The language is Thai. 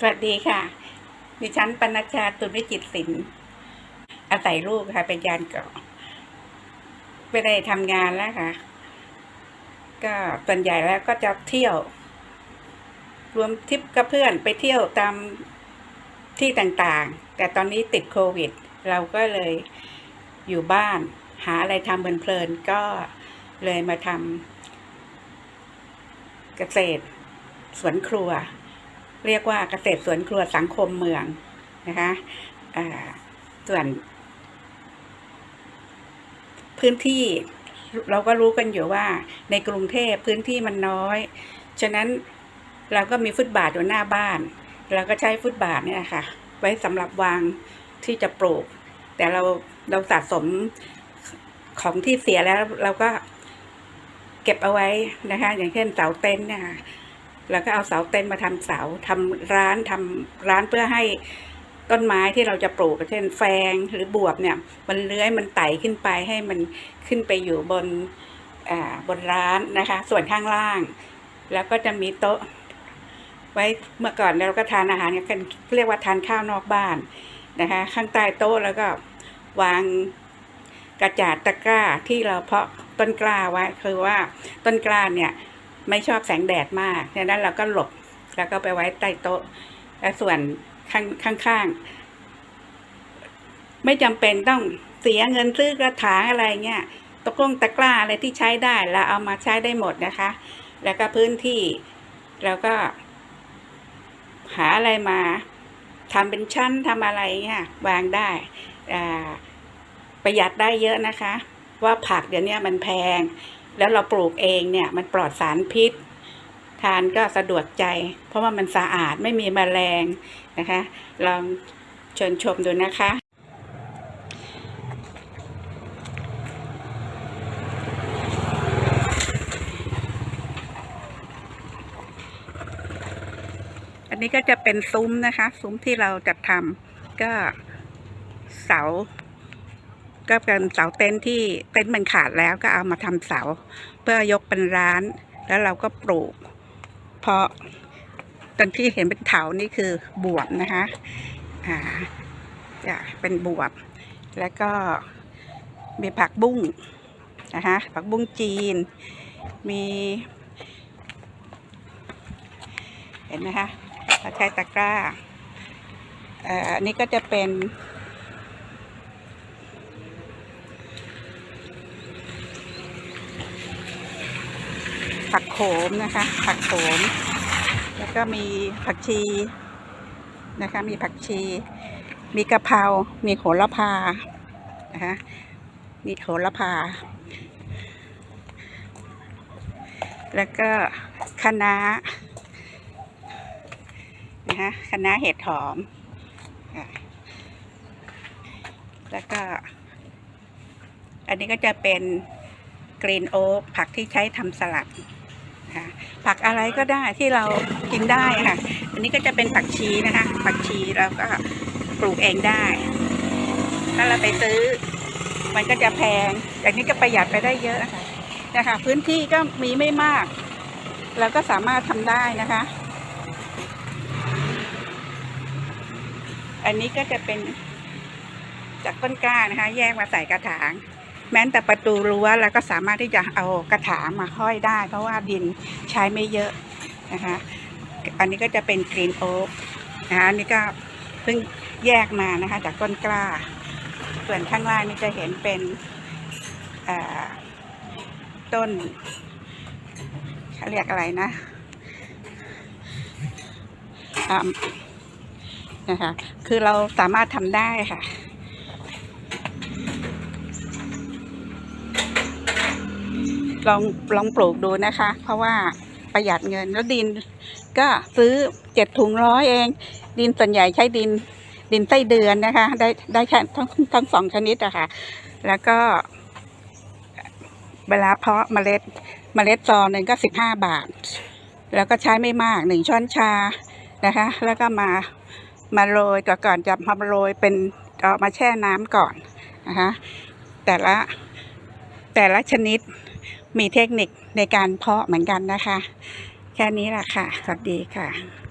สวัสดีค่ะ ดิฉันปนัชชาตุลวิจิตศิลป์อาศัยลูกค่ะ เป็นยานเก่อไม่ได้ทำงานแล้วค่ะ ก็ส่วนใหญ่แล้วก็จะเที่ยว รวมทริปกับเพื่อนไปเที่ยวตามที่ต่างๆ แต่ตอนนี้ติดโควิด เราก็เลยอยู่บ้าน หาอะไรทำเพลินๆก็เลยมาทำเกษตรสวนครัว เรียกว่าเกษตรสวนครัวสังคมเมืองนะคะส่วนพื้นที่เราก็รู้กันอยู่ว่าในกรุงเทพพื้นที่มันน้อย ฉะนั้นเราก็มีฟุตบาทอยู่หน้าบ้าน เราก็ใช้ฟุตบาทเนี่ยค่ะ ไว้สำหรับวางที่จะปลูก แต่เราเราสะสมของที่เสียแล้วเราก็เก็บเอาไว้นะคะ อย่างเช่นเสาเต็นท์เนี่ยค่ะ เราก็เอาเสาเต็นท์มาทำเสาทำร้านทำร้านเพื่อให้ต้นไม้ที่เราจะปลูกเช่นแฟงหรือบวบเนี่ย มันเลื้อยมันไต่ขึ้นไปให้มันขึ้นไปอยู่บนอ่าบนร้านนะคะ ส่วนข้างล่าง แล้วก็จะมีโต๊ะ ไว้เมื่อก่อนเราก็ทานอาหารกันเรียกว่าทานข้าวนอกบ้านนะคะ ข้างใต้โต๊ะแล้วก็วางกระจาดตะกร้าที่เราเพาะต้นกล้าไว้คือว่าต้นกล้าเนี่ย ไม่ชอบแสงแดดมากดังนั้นเราก็หลบแล้วก็ไปไว้ใต้โต๊ะและส่วนข้างข้างๆ ไม่จำเป็นต้องเสียเงินซื้อกระถางอะไรเงี้ยตกลงตะกร้าอะไรที่ใช้ได้เราเอามาใช้ได้หมดนะคะ แล้วก็พื้นที่เราก็ หาอะไรมาทำเป็นชั้นทำอะไรเงี้ยวางได้ประหยัดได้เยอะนะคะ ว่าผักเดี๋ยวนี้มันแพง แล้วเราปลูกเองเนี่ย มันปลอดสารพิษ ทานก็สะดวกใจ เพราะว่ามันสะอาดไม่มีแมลงนะคะ ลองเชิญชมดูนะคะอันนี้ก็จะเป็นซุ้มนะคะ ซุ้มที่เราจะทำก็เสา ก็เป็นเสาเต็นท์ที่เต็นท์มันขาดแล้วก็เอามาทำเสา เพื่อยกเป็นร้าน แล้วเราก็ปลูก เพราะตอนที่เห็นเป็นเถานี่คือบวบนะคะอ่าจะเป็นบวบ แล้วก็มีผักบุ้งนะคะผักบุ้งจีน มี เห็นไหมคะเราใช้ตะกร้าอ่ออันนี้ก็จะเป็น ผักโขมนะคะ ผักโขม แล้วก็มีผักชีนะคะ มีผักชี มีกะเพรา มีโหระพา นะคะ มีโหระพา แล้วก็คะน้านะคะคะน้าเห็ดหอม แล้วก็ อันนี้ก็จะเป็นกรีนโอ๊กผักที่ใช้ทำสลัด คะผักอะไรก็ได้ที่เรากินได้ค่ะ อันนี้ก็จะเป็นผักชีนะคะ ผักชีเราก็ปลูกเองได้ ถ้าเราไปซื้อ มันก็จะแพงแต่นี้ก็ประหยัดไปได้เยอะนะคะนะคะพื้นที่ก็มีไม่มาก เราก็สามารถทำได้นะคะ อันนี้ก็จะเป็นจากต้นกล้านะคะ แยกมาใส่กระถาง แม้แต่ประตูรั้วเราก็สามารถที่จะเอากระถางมาห้อยได้ เพราะว่าดินใช้ไม่เยอะนะคะ อันนี้ก็จะเป็นกรีนโอ๊กนะคะอันนี้ก็เพิ่งแยกมานะคะจากต้นกล้า ส่วนข้างล่างนี่จะเห็นเป็นต้นเขาเรียกอะไรนะนะคะ คือเราสามารถทำได้ค่ะ ลองลองปลูกดูนะคะ เพราะว่าประหยัดเงินแล้วดินก็ซื้อเจ็ดถุงร้อยเอง ดินส่วนใหญ่ใช้ดินดินไส้เดือนนะคะ ได้ได้แค่ทั้งทั้งสองชนิดอะค่ะ แล้วก็ เวลาเพาะเมล็ดเมล็ดซองหนึ่งก็สิบห้าบาท แล้วก็ใช้ไม่มากหนึ่งช้อนชานะคะ แล้วก็มามาโรยก่อนก่อนจะมาโรยเป็นเอามาแช่น้ำก่อนนะคะแต่ละแต่ละชนิด มีเทคนิคในการเพาะเหมือนกันนะคะ แค่นี้แหละค่ะ สวัสดีค่ะ